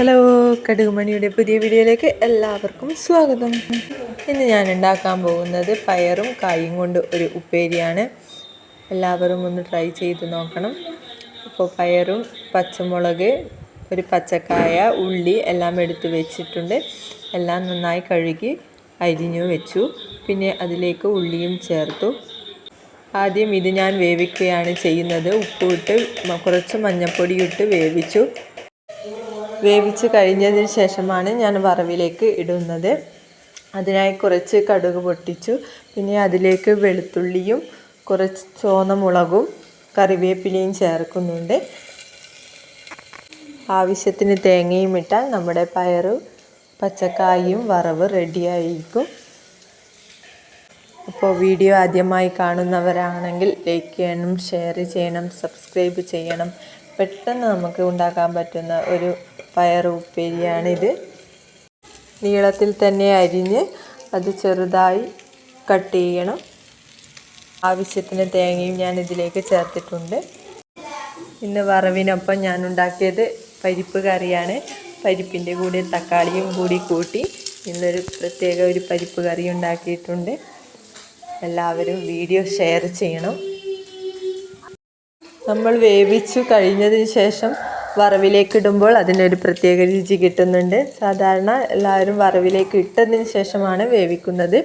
Hello കടുകുമണിയുടെ പുതിയ വീഡിയോയിലേക്ക് എല്ലാവർക്കും സ്വാഗതം. ഇന്ന് ഞാൻ ഉണ്ടാക്കാൻ പോകുന്നത് പയറും കായും കൊണ്ട് ഒരു ഉപ്പേരിയാണ്. എല്ലാവരും ഒന്ന് ട്രൈ ചെയ്ത് നോക്കണം. അപ്പോൾ പയറും പച്ചമുളക് ഒരു പച്ചക്കായ ഉള്ളി എല്ലാം എടുത്ത് വെച്ചിട്ടുണ്ട്. എല്ലാം നന്നായി കഴുകി അരിഞ്ഞു വെച്ചു. പിന്നെ അതിലേക്ക് ഉള്ളിയും ചേർത്തു. ആദ്യം ഇത് ഞാൻ വേവിക്കുകയാണ് ചെയ്യുന്നത്. ഉപ്പ് ഇട്ട് കുറച്ച് മഞ്ഞൾപ്പൊടി ഇട്ട് വേവിച്ചു. വേവിച്ച് കഴിഞ്ഞതിന് ശേഷമാണ് ഞാൻ വറവിലേക്ക് ഇടുന്നത്. അതിനായി കുറച്ച് കടുക് പൊട്ടിച്ചു. പിന്നെ അതിലേക്ക് വെളുത്തുള്ളിയും കുറച്ച് ചുവന്ന മുളകും കറിവേപ്പിലയും ചേർക്കുന്നുണ്ട്. ആവശ്യത്തിന് തേങ്ങയും ഇട്ടാൽ നമ്മുടെ പയറ് പച്ചക്കായും വറവ് റെഡിയായിരിക്കും അപ്പോൾ വീഡിയോ ആദ്യമായി കാണുന്നവരാണെങ്കിൽ ലൈക്ക് ചെയ്യണം ഷെയർ ചെയ്യണം സബ്സ്ക്രൈബ് ചെയ്യണം. പെട്ടെന്ന് നമുക്ക് ഉണ്ടാക്കാൻ പറ്റുന്ന ഒരു പയർ ഉപ്പേരിയാണിത്. നീളത്തിൽ തന്നെ അരിഞ്ഞ് അത് ചെറുതായി കട്ട് ചെയ്യണം. ആവശ്യത്തിന് തേങ്ങയും ഞാൻ ഇതിലേക്ക് ചേർത്തിട്ടുണ്ട്. ഇന്ന് വറവിനൊപ്പം ഞാൻ ഉണ്ടാക്കിയത് പരിപ്പ് കറിയാണ്. പരിപ്പിന്റെ കൂടെ തക്കാളിയും കൂടി കൂട്ടി ഇന്നൊരു പ്രത്യേക ഒരു പരിപ്പ് കറി ഉണ്ടാക്കിയിട്ടുണ്ട്. എല്ലാവരും വീഡിയോ ഷെയർ ചെയ്യണം. നമ്മൾ വേവിച്ചു കഴിഞ്ഞതിന് ശേഷം വറവിലേക്ക് ഇടുമ്പോൾ അതിനൊരു പ്രത്യേക രുചി കിട്ടുന്നുണ്ട്. സാധാരണ എല്ലാവരും വറവിലേക്ക് ഇട്ടതിന് ശേഷമാണ് വേവിക്കുന്നത്.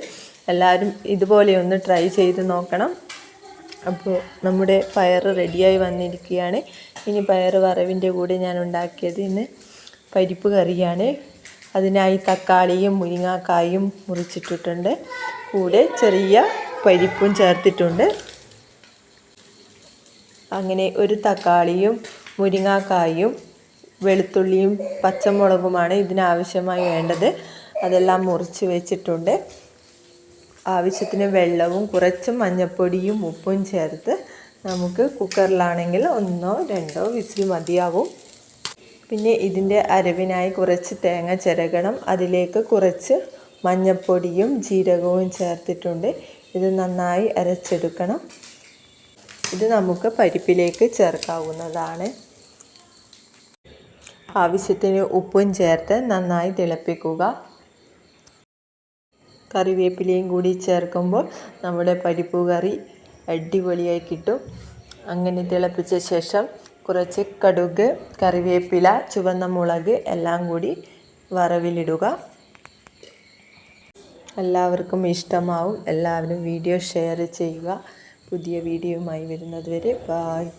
എല്ലാവരും ഇതുപോലെ ഒന്ന് ട്രൈ ചെയ്ത് നോക്കണം. അപ്പോൾ നമ്മുടെ പയർ റെഡിയായി വന്നിരിക്കുകയാണ്. ഇനി പയർ വറവിന്റെ കൂടെ ഞാൻ ഉണ്ടാക്കിയത് ഇന്ന് പരിപ്പ് കറിയാണ്. അതിനായി തക്കാളിയും മുരിങ്ങാക്കായും മുറിച്ചിട്ടിട്ടുണ്ട്. കൂടെ ചെറിയ പരിപ്പും ചേർത്തിട്ടുണ്ട്. അങ്ങനെ ഒരു തക്കാളിയും മുരിങ്ങാക്കായും വെളുത്തുള്ളിയും പച്ചമുളകുമാണ് ഇതിനാവശ്യമായി വേണ്ടത്. അതെല്ലാം മുറിച്ച് വെച്ചിട്ടുണ്ട്. ആവശ്യത്തിന് വെള്ളവും കുറച്ച് മഞ്ഞൾപ്പൊടിയും ഉപ്പും ചേർത്ത് നമുക്ക് കുക്കറിലാണെങ്കിൽ ഒന്നോ രണ്ടോ വിസിൽ മതിയാവും. പിന്നെ ഇതിന്റെ അരവിനായി കുറച്ച് തേങ്ങ ചിരകണം. അതിലേക്ക് കുറച്ച് മഞ്ഞൾപ്പൊടിയും ജീരകവും ചേർത്തിട്ടുണ്ട്. ഇത് നന്നായി അരച്ചെടുക്കണം. ഇത് നമുക്ക് പരിപ്പിലേക്ക് ചേർക്കാവുന്നതാണ്. ആവശ്യത്തിന് ഉപ്പും ചേർത്ത് നന്നായി തിളപ്പിക്കുക. കറിവേപ്പിലയും കൂടി ചേർക്കുമ്പോൾ നമ്മുടെ പരിപ്പ് കറി അടിപൊളിയായി കിട്ടും. അങ്ങനെ തിളപ്പിച്ച ശേഷം കുറച്ച് കടുക് കറിവേപ്പില ചുവന്ന മുളക് എല്ലാം കൂടി വറവിലിടുക. എല്ലാവർക്കും ഇഷ്ടമാവും. എല്ലാവരും വീഡിയോ ഷെയർ ചെയ്യുക. പുതിയ വീഡിയോയുമായി വരുന്നത് വരെ ബായ്